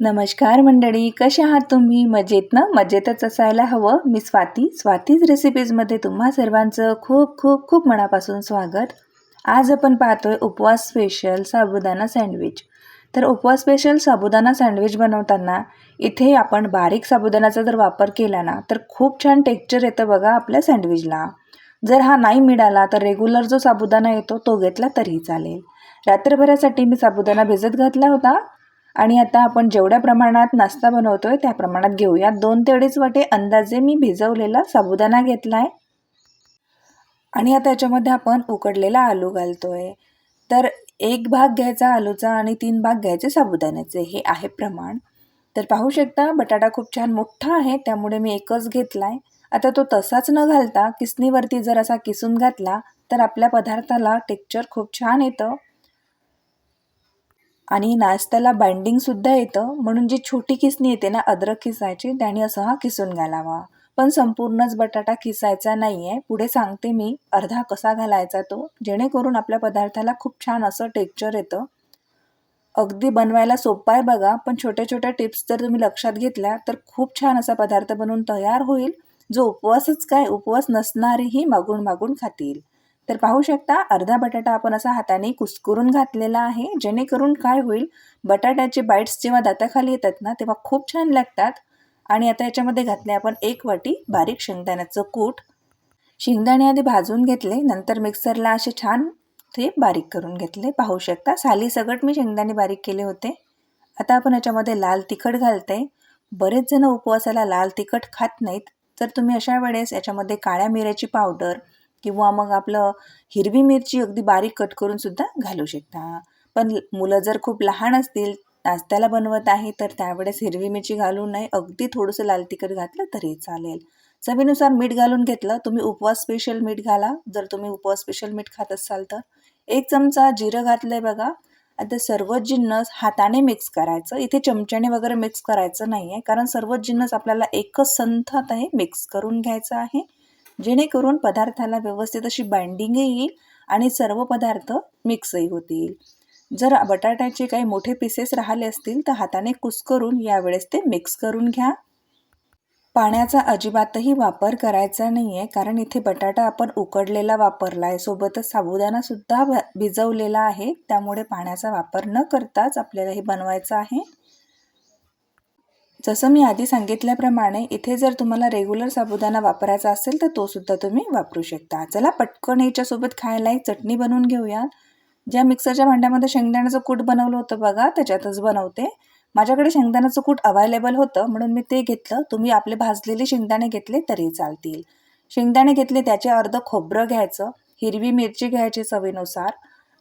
नमस्कार मंडळी कसे आहात तुम्ही? मजेत ना? मजेतच असायला हवं. मी स्वाती. स्वातीज रेसिपीजमध्ये तुम्हा सर्वांचं खूप खूप खूप मनापासून स्वागत. आज आपण पाहतोय उपवास स्पेशल साबुदाणा सँडविच तर उपवास स्पेशल साबुदाणा सँडविच बनवताना इथे आपण बारीक साबुदाण्याचा जर वापर केला ना तर खूप छान टेक्स्चर येतं बघा आपल्या सँडविचला जर हा नाही मिळाला तर रेग्युलर जो साबुदाणा येतो तो घेतला तरीही चालेल. रात्रभरासाठी मी साबुदाणा भिजत घातला होता. आणि आता आपण जेवढ्या प्रमाणात नाश्ता बनवतोय त्या प्रमाणात घेऊया. दोन ते अडीच वाटे अंदाजे मी भिजवलेला साबुदाणा घेतला आहे आणि आता याच्यामध्ये आपण उकडलेला आलू घालतोय. तर एक भाग घ्यायचा आलूचा आणि तीन भाग घ्यायचे साबुदाण्याचे. हे आहे प्रमाण. तर पाहू शकता बटाटा खूप छान मोठा आहे त्यामुळे मी एकच घेतलाय. आता तो तसाच न घालता किसणीवरती जर असा किसून घातला तर आपल्या पदार्थाला टेक्चर खूप छान येतं. आणि नाश्त्याला बाइंडिंगसुद्धा येतं. म्हणून जी छोटी किसणी येते ना अद्रक किसायची त्याने असं हा किसून घालावा. पण संपूर्णच बटाटा किसायचा नाही आहे पुढे सांगते मी अर्धा कसा घालायचा तो जेणेकरून आपल्या पदार्थाला खूप छान असं टेक्चर येतं. अगदी बनवायला सोपा आहे बघा पण छोट्या छोट्या टिप्स जर तुम्ही लक्षात घेतल्या तर खूप छान असा पदार्थ बनवून तयार होईल. जो उपवासच काय उपवास नसणारीही मागून मागून खातील. तर पाहू शकता अर्धा बटाटा आपण असा हाताने कुस्करून घातलेला आहे. जेणेकरून काय होईल बटाट्याचे बाईट्स जेव्हा दाताखाली येतात ना तेव्हा खूप छान लागतात. आणि आता याच्यामध्ये घातले आपण एक वाटी बारीक शेंगदाण्याचं कूट. शेंगदाणे आधी भाजून घेतले नंतर मिक्सरला असे छान ते बारीक करून घेतले. पाहू शकता साली सगट मी शेंगदाणे बारीक केले होते. आता आपण याच्यामध्ये लाल तिखट घालते बरेच जण उपवासाला लाल तिखट खात नाहीत. तर तुम्ही अशा वेळेस याच्यामध्ये काळ्या मिऱ्याची पावडर किंवा मग आपलं हिरवी मिरची अगदी बारीक कट करून सुद्धा घालू शकता. पण मुलं जर खूप लहान असतील नाश्त्याला बनवत आहे तर त्यावेळेस हिरवी मिरची घालून नाही अगदी थोडंसं लाल तिखट घातलं तरी चालेल. चवीनुसार मीठ घालून घेतलं तुम्ही उपवास स्पेशल मीठ घाला. जर तुम्ही उपवास स्पेशल मीठ खात असाल तर. एक चमचा जिरं घातलंय बघा. आता सर्वच जिन्नस हाताने मिक्स करायचं. इथे चमच्याने वगैरे मिक्स करायचं नाही आहे कारण सर्वच जिन्नस आपल्याला एकच संथात आहे मिक्स करून घ्यायचं आहे. जेणेकरून पदार्थाला व्यवस्थित अशी बाइंडिंगही येईल आणि सर्व पदार्थ मिक्सही होतील. जर बटाट्याचे काही मोठे पीसेस राहिले असतील तर हाताने कुस्करून यावेळेस ते मिक्स करून घ्या. पाण्याचा अजिबातही वापर करायचा नाही आहे कारण इथे बटाटा आपण उकडलेला वापरला आहे सोबतच साबुदाणासुद्धा भिजवलेला आहे. त्यामुळे पाण्याचा वापर न करताच आपल्याला हे बनवायचं आहे. जसं मी आधी सांगितल्याप्रमाणे इथे जर तुम्हाला रेग्युलर साबुदाणा वापरायचा असेल तर तो सुद्धा तुम्ही वापरू शकता. चला पटकन याच्यासोबत खायला एक चटणी बनवून घेऊया. ज्या मिक्सरच्या भांड्यामध्ये शेंगदाण्याचं कूट बनवलं होतं बघा त्याच्यातच बनवते. माझ्याकडे शेंगदाण्याचं कूट अवायलेबल होतं म्हणून मी ते घेतलं. तुम्ही आपले भाजलेले शेंगदाणे घेतले तरी चालतील. शेंगदाणे घेतले त्याचे अर्ध खोबरं घ्यायचं हिरवी मिरची घ्यायची चवीनुसार.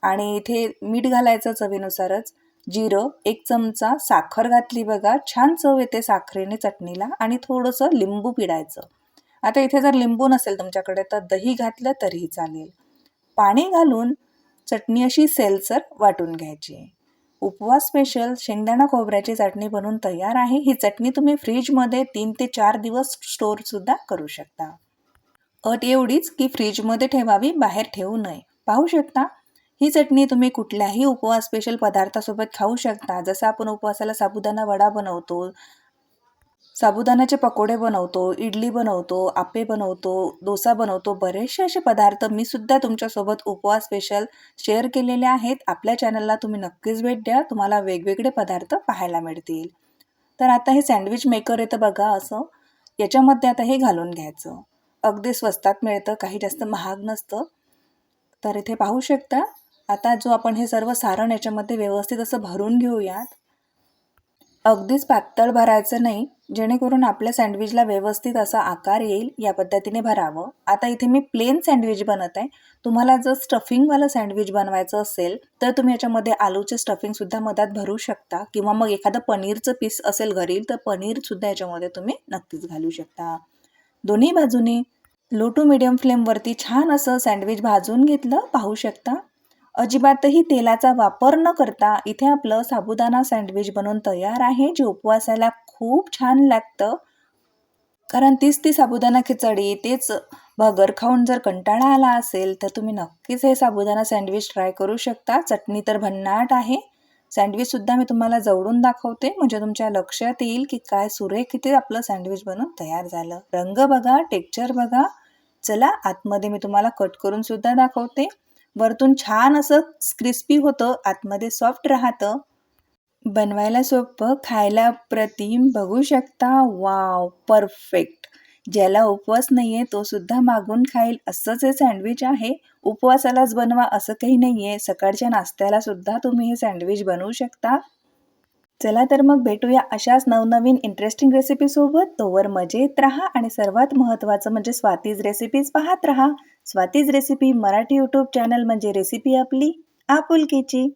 आणि इथे मीठ घालायचं चवीनुसारच. जिरं एक चमचा साखर घातली बघा. छान चव येते साखरेने चटणीला आणि थोडंसं लिंबू पिडायचं आता इथे जर लिंबू नसेल तुमच्याकडे तर दही घातलं तरीही चालेल. पाणी घालून चटणी अशी सेलसर वाटून घ्यायची. उपवास स्पेशल शेंगदाणा खोबऱ्याची चटणी बनवून तयार आहे. ही चटणी तुम्ही फ्रीजमध्ये तीन ते चार दिवस स्टोअरसुद्धा करू शकता. अट एवढीच की फ्रीजमध्ये ठेवावी बाहेर ठेवू नये. पाहू शकता? ही चटणी तुम्ही कुठल्याही उपवास स्पेशल पदार्थासोबत खाऊ शकता. जसं आपण उपवासाला साबुदाणा वडा बनवतो साबुदाण्याचे पकोडे बनवतो इडली बनवतो आपे बनवतो डोसा बनवतो बरेचसे असे पदार्थ मी सुद्धा तुमच्यासोबत उपवास स्पेशल शेअर केलेले आहेत. आपल्या चॅनलला तुम्ही नक्कीच भेट द्या. तुम्हाला वेगवेगळे पदार्थ पाहायला मिळतील. तर आता हे सँडविच मेकर येतं बघा असं. याच्यामध्ये आता हे घालून घ्यायचं. अगदी स्वस्तात मिळतं काही जास्त महाग नसतं. तर इथे पाहू शकता. आता जो आपण हे सर्व सारण याच्यामध्ये व्यवस्थित असं भरून घेऊयात. अगदीच पातळ भरायचं नाही जेणेकरून आपल्या सँडविचला व्यवस्थित असा आकार येईल या पद्धतीने भरावं. आता इथे मी प्लेन सँडविच बनत आहे. तुम्हाला जर स्टफिंगवालं सँडविच बनवायचं असेल तर तुम्ही याच्यामध्ये आलूचे स्टफिंगसुद्धा मधात भरू शकता. किंवा मग एखादं पनीरचं पीस असेल घरी तर पनीरसुद्धा याच्यामध्ये तुम्ही नक्कीच घालू शकता. दोन्ही बाजूने लो टू मिडियम फ्लेमवरती छान असं सँडविच भाजून घेतलं पाहू शकता. अजिबातही तेलाचा वापर न करता इथे आपलं साबुदाणा सँडविच बनवून तयार आहे जे उपवासाला खूप छान लागतं. कारण तीच ती साबुदाणा खिचडी तेच भगर खाऊन जर कंटाळा आला असेल तर तुम्ही नक्कीच हे साबुदाणा सँडविच ट्राय करू शकता. चटणी तर भन्नाट आहे. सँडविचसुद्धा मी तुम्हाला जवळून दाखवते. म्हणजे तुमच्या लक्षात येईल की काय सुरेख इथे आपलं सँडविच बनून तयार झालं. रंग बघा टेक्चर बघा. चला आतमध्ये मी तुम्हाला कट करून सुद्धा दाखवते. वरतून छान असं क्रिस्पी होतं आतमध्ये सॉफ्ट राहतं. बनवायला सोपं खायला प्रतिम बघू शकता. वाव परफेक्ट ज्याला उपवास नाही आहे तो सुद्धा मागून खाईल. असंच हे सँडविच आहे. उपवासालाच बनवा असं काही नाही आहे सकाळच्या नाश्त्याला सुद्धा तुम्ही हे सँडविच बनवू शकता. चला तर मग भेटूया अशाच नवनवीन इंटरेस्टिंग रेसिपीसोबत तोवर मजेत राहा आणि सर्वात महत्त्वाचं म्हणजे स्वातीज रेसिपीज पाहत राहा. Swati's recipe Marathi YouTube channel म्हणजे रेसिपी आपली आपुलकीची.